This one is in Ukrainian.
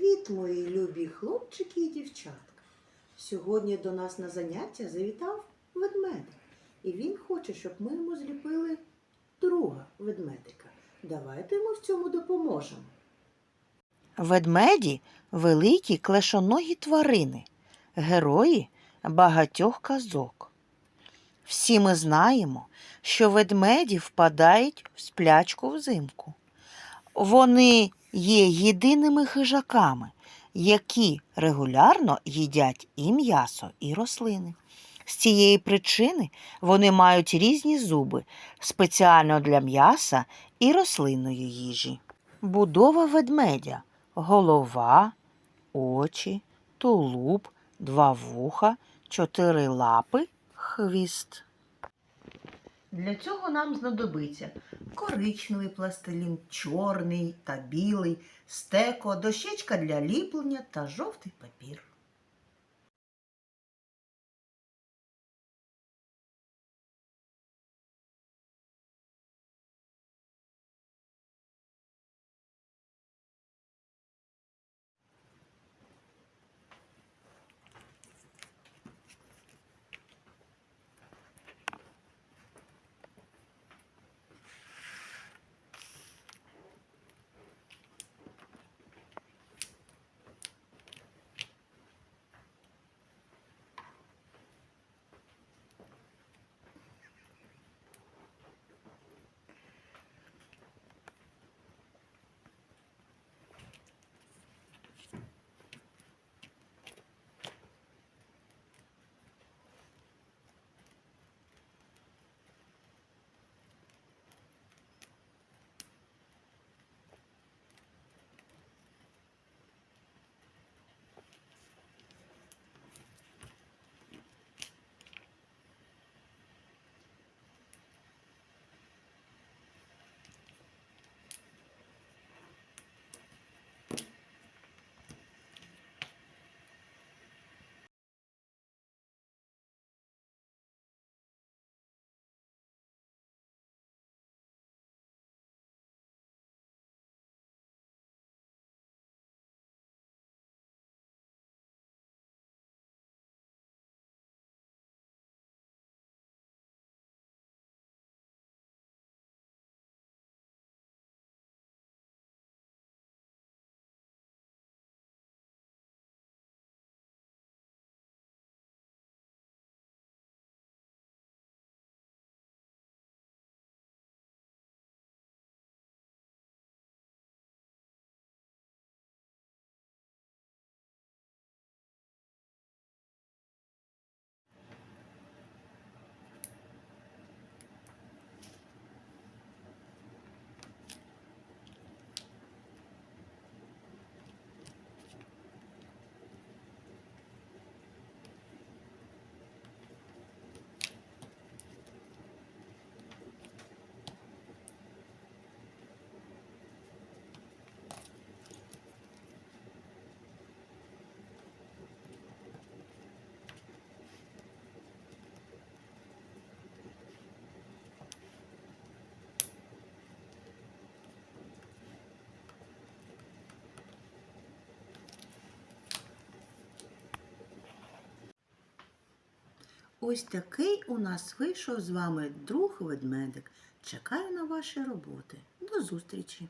Привіт, мої любі хлопчики і дівчатка. Сьогодні до нас на заняття завітав ведмедик. І він хоче, щоб ми йому зліпили друга ведмедика. Давайте йому в цьому допоможемо. Ведмеді великі клешоногі тварини, герої багатьох казок. Всі ми знаємо, що ведмеді впадають в сплячку взимку. Вони є єдиними хижаками, які регулярно їдять і м'ясо, і рослини. З цієї причини вони мають різні зуби спеціально для м'яса і рослинної їжі. Будова ведмедя голова, очі, тулуб, два вуха, чотири лапи, хвіст. Для цього нам знадобиться коричневий пластилін, чорний та білий, стеко, дощечка для ліплення та жовтий папір. Ось такий у нас вийшов з вами друг ведмедик. Чекаю на ваші роботи. До зустрічі!